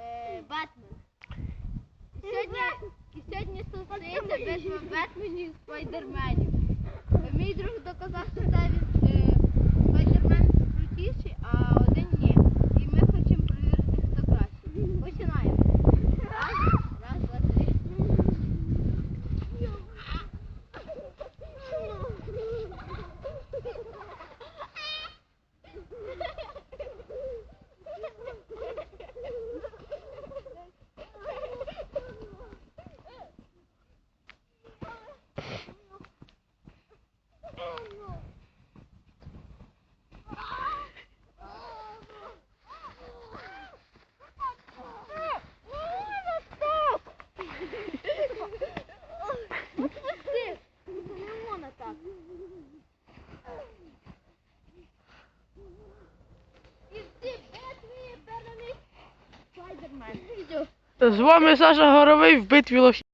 е, Бетмен. І сьогодні, і сьогодні стосується битва Бетменів і Спайдерменів. Мій друг доказав, що це З вами Саша Горовий в битві лохів.